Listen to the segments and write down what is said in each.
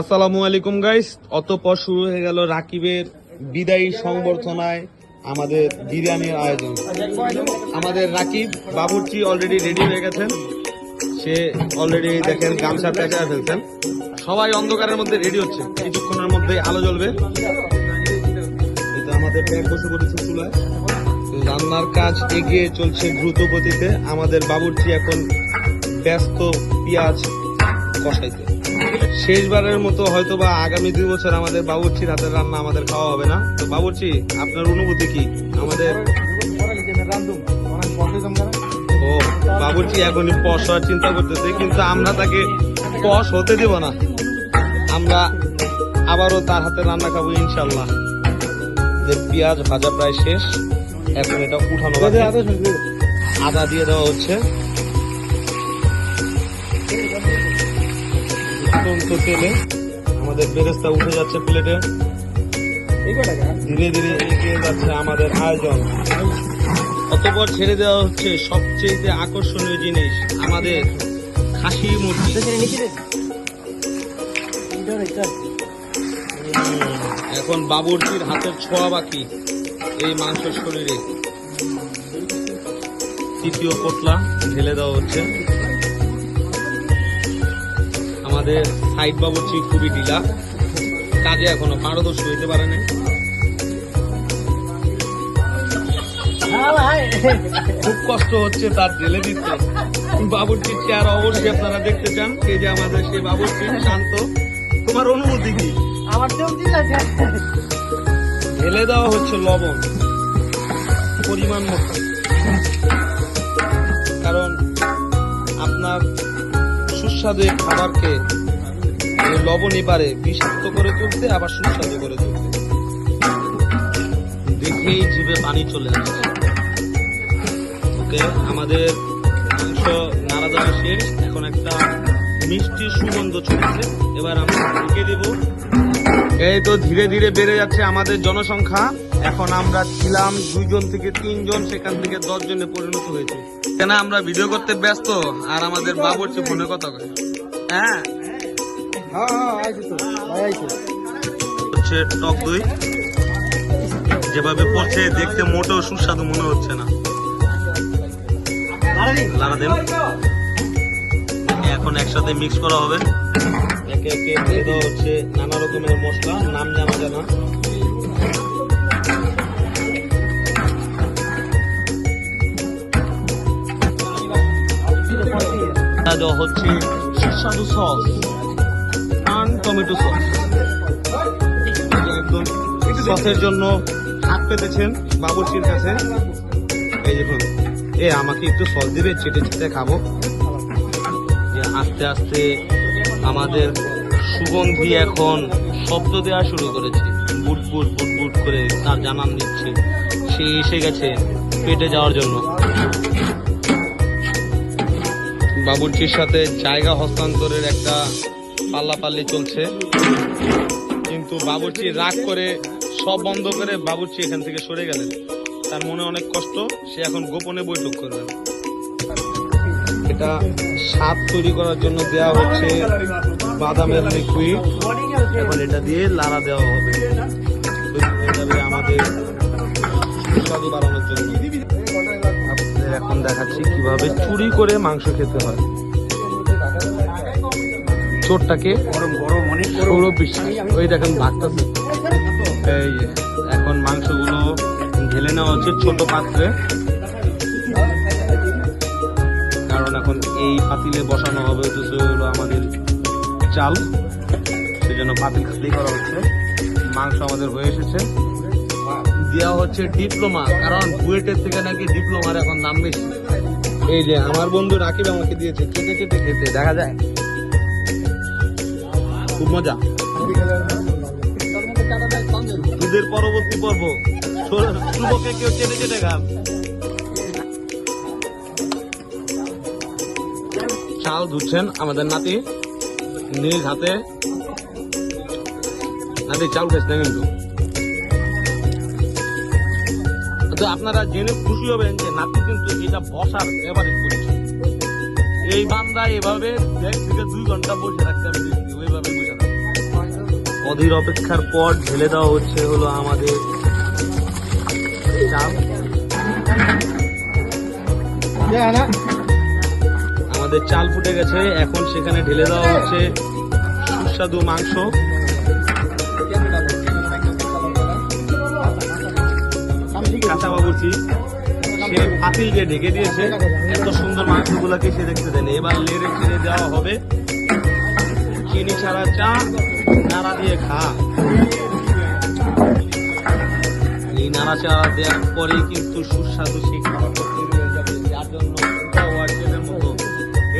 আসসালামু আলাইকুম গাইস অতপর শুরু হয়ে গেল রাকিবের বিদায়ী সংবর্ধনায় আমাদের বিরিয়ানির আয়োজন। আমাদের রাকিব বাবুর্চি অলরেডি রেডি হয়ে গেছেন। সে অলরেডি দেখেন গামছা পেঁচা ফেলছেন। সবাই অন্ধকারের মধ্যে রেডি হচ্ছে। কিছুক্ষণের মধ্যে আলো জ্বলবে। আমাদের ব্যাগ বসে পড়েছে চুলায়। রান্নার কাজ এগিয়ে চলছে দ্রুত গতিতে আমাদের বাবুর্চি এখন ব্যস্ত, পেঁয়াজ কষাইতে শেষবারের মতো হয়তো বা আগামী দুই বছর আমাদের বাবুর্চির হাতের রান্না আমাদের খাওয়া হবে না। তো বাবুর্চি, আপনার অনুভূতি কি? আমাদের ও, বাবুর্চি এখনই পশ হওয়ার চিন্তা করতেছে, কিন্তু আমরা তাকে পশ হতে দেব না। আমরা আবারও তার হাতে রান্না খাব ইনশাল্লাহ যে পেঁয়াজ ভাজা প্রায় শেষ, এখন এটা উঠানো আদা দিয়ে দেওয়া হচ্ছে। ফুটন্ত তেলে। আমাদের বেরেস্তা উঠে যাচ্ছে প্লেটে। ধীরে ধীরে এগিয়ে যাচ্ছে আমাদের আয়োজন। অতপর ছেড়ে দেওয়া হচ্ছে সবচেয়ে আকর্ষণীয় জিনিস আমাদের খাসি মুরগি। এখন বাবুর্চির হাতের ছোঁয়া বাকি এই মাংসের শরীরে। তৃতীয় পোটলা ঢেলে দেওয়া হচ্ছে। আমাদের সাইড বাবুর্চি খুবই ঢিলা। কাজে এখনও পারদর্শী হইতে পারে না খুব কষ্ট হচ্ছে তার ঢেলে দিতে। বাবুর্চির চেয়ার অবশ্যই আপনারা দেখতে চান। এই যে আমাদের সেই বাবুর্চি শান্ত। তোমার অনুমতি কি? আমার ঢেলে দেওয়া হচ্ছে লবণ। পরিমাণ মতো। কারণ আপনার সুস্বাদু এই খাবারকে এই লবণই পারে বিষাক্ত করে তুলতে, আবার সুস্বাদু করে তুলতে। দেখেই জিভে পানি চলে আসছে ওকে, আমাদের মাংস নাড়া দেওয়া শেষ। এখন একটা মিষ্টি সুগন্ধ চলছে এবার আমরা ঢেকে দেবো। এই তো ধীরে ধীরে বেড়ে যাচ্ছে আমাদের জনসংখ্যা। এখন আমরা ছিলাম দুইজন থেকে তিনজন, সেখান থেকে দশ জনে পরিণত হয়েছে। কেন আমরা ভিডিও করতে ব্যস্ত? আর আমাদের বাবুর্চি ফোনে কথা কয়। হ্যাঁ? হচ্ছে টক দই। যেভাবে পড়ছে, দেখতে মোটেও সুস্বাদু মনে হচ্ছে না। দেন। এখন একসাথে মিক্স করা হবে। একে একে হচ্ছে নানা রকমের মশলা, নাম জানা জানা। দেওয়া হচ্ছে সুস্বাদু সস আন টমেটো সস সসের জন্য হাত পেতেছেন বাবুর্চির কাছে। এই দেখুন, এ আমাকে একটু সস দিবে চেটে চেটে খাব। আস্তে আস্তে আমাদের সুগন্ধি এখন শব্দ দেওয়া শুরু করেছে। বুট বুট বুট বুট করে তার জানান দিচ্ছে। সে এসে গেছে পেটে যাওয়ার জন্য। বাবুর্চির সাথে জায়গা হস্তান্তরের একটা পাল্লাপাল্লি চলছে। কিন্তু বাবুর্চি রাগ করে সব বন্ধ করে বাবুর্চি এখান থেকে সরে গেলেন। তার মনে অনেক কষ্ট, সে এখন গোপনে বৈঠক করবেন এটা স্বাদ তৈরি করার জন্য দেওয়া হচ্ছে বাদামের লিকুইড এখন এটা দিয়ে লাড়া দেওয়া হবে। দেখাচ্ছি কীভাবে চুরি করে মাংস খেতে হয়। চোরটাকে ওই দেখেন ভাগটাছে এই এখন মাংসগুলো ঢেলে নেওয়া হচ্ছে ছোট পাত্রে। কারণ এখন এই পাতিলে বসানো হবে তো সে হলো আমাদের চাল। সেজন্য পাতিল খালি করা হচ্ছে। মাংস আমাদের হয়ে এসেছে। দেওয়া হচ্ছে ডিপ্লোমা, কারণ বুয়েটের থেকে নাকি ডিপ্লোমার এখন দাম বেশি। এই যে আমার বন্ধু রাকিব আমাকে দিয়েছে কেটে কেটে খেতে, দেখা যায়। খুব মজা। ঈদের পরবর্তী পর্ব। শুভকে কেউ চেটে চেটে খান চাল ধুচ্ছেন আমাদের নাতি, নিজ হাতে। নাতি, চাল খেয়েছে কিন্তু তো আপনারা জেনে খুশি হবেন যে নাতি কিন্তু এটা বসার এভারেজ করছে এই বান্দা এভাবে দেড় থেকে দুই ঘণ্টা বসে রাখতে দেখছি ওইভাবে বসে অধীর অপেক্ষার পর ঢেলে দেওয়া হচ্ছে হলো আমাদের চাল আমাদের চাল ফুটে গেছে, এখন সেখানে ঢেলে দেওয়া হচ্ছে সুস্বাদু মাংস। কাঁচা বাবুচি সে দিয়ে ঢেকে দিয়েছে। এত সুন্দর মাংসগুলোকে সে দেখতে দেয়নি এবার লেড়ে ছেড়ে দেওয়া হবে। চিনি ছাড়া চা, নাড়া দিয়ে খা। এই নাড়াচাড়া দেওয়ার পরেই কিন্তু সুস্বাদু সেই মতো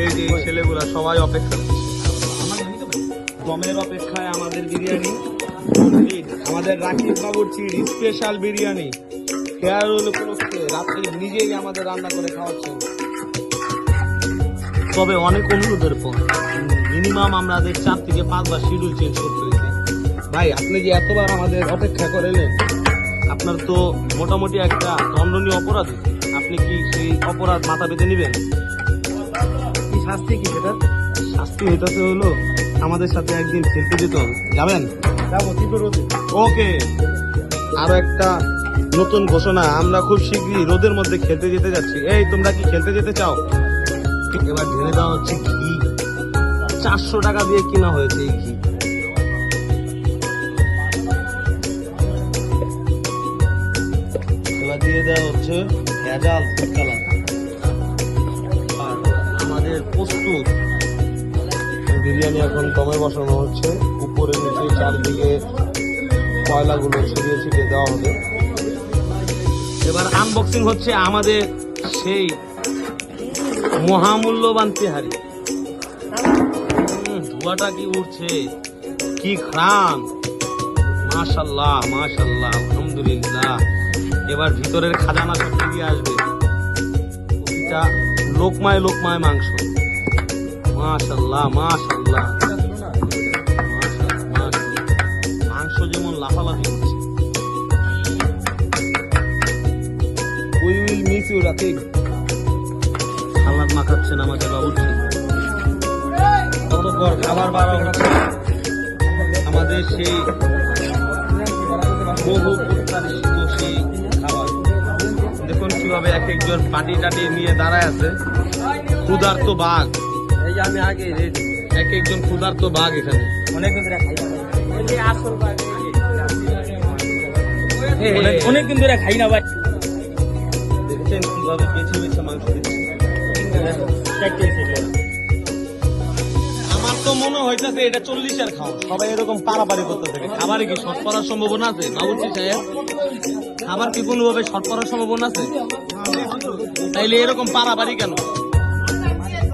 এই যে ছেলেগুলা সবাই অপেক্ষা দমের অপেক্ষায় আমাদের বিরিয়ানি, আমাদের রাকিব বাবুর চিড়ি স্পেশাল বিরিয়ানি। উপলক্ষে রাত্রে নিজেই আমাদের রান্না করে খাওয়াচ্ছেন। তবে অনেক অনুরোধের পর মিনিমাম আমাদের চার থেকে পাঁচবার শিডিউল চেঞ্জ করতে হয়েছে। ভাই আপনি যে এতবার আমাদের অপেক্ষা করেলেন। আপনার তো মোটামুটি একটা দণ্ডনীয় অপরাধ। আপনি কি সেই অপরাধ মাথা পেতে নেবেন? কি শাস্তি কি সেটা? শাস্তি হইতাতে হলো আমাদের সাথে একদিন খেলতে যেতে হবে। যাবেন? যাব তীব্র রোদে। ওকে। আরও একটা নতুন ঘোষণা, আমরা খুব শীঘ্রই রোদের মধ্যে খেলতে যেতে যাচ্ছি। এই, তোমরা কি খেলতে যেতে চাও? এবার ঢেলে দেওয়া হচ্ছে ঘি। চারশো টাকা দিয়ে কিনা হয়েছে এই ঘি। দিয়ে দেওয়া হচ্ছে ভেজাল কালার। আমাদের প্রস্তুত। বিরিয়ানি এখন দমে বসানো হচ্ছে। উপরে নিচে চারদিকে কয়লাগুলো ছড়িয়ে ছিটিয়ে দেওয়া হবে। এবার আনবক্সিং হচ্ছে আমাদের সেই মহামূল্যবান তেহারি। ধোঁয়াটা কি উঠছে কি খান মাশাল্লাহ মাশাল্লাহ আলহামদুলিল্লাহ। এবার ভিতরের খাজানা সব ফিরিয়ে আসবে। প্রতিটা লোকমায় লোকমায় মাংস। মাশাআল্লাহ, মাশাআল্লাহ। মাংস যেমন লাফালাফি ইউ রাকিব সালাদ মাখাচ্ছেন আমাদের বাবুর্চি কতক্ষণ খাবার বাড়া আমাদের সেই বহু প্রত্যাশিত সেই খাবার। দেখুন কীভাবে এক একজন পাটি টাটি নিয়ে দাঁড়ায় আছে। ক্ষুধার্ত বাঘ। এই যে আমি আগে এক একজন ক্ষুধার্ত বাঘ এখানে। অনেক দিন ধরে খাই না ভাই। দেখছেন কীভাবে বেছে বেছে মাংস। আমার তো মনে হইতেছে এটা চল্লিশের খাও সবাই এরকম পারাপারি করতে থাকে খাবারে কি শর্ট করার সম্ভাবনা আছে? বাবুর্চি সাহেব, খাবার কি কোনোভাবে শর্ট সম্ভাবনা আছে? তাইলে এরকম পারাপারি কেন?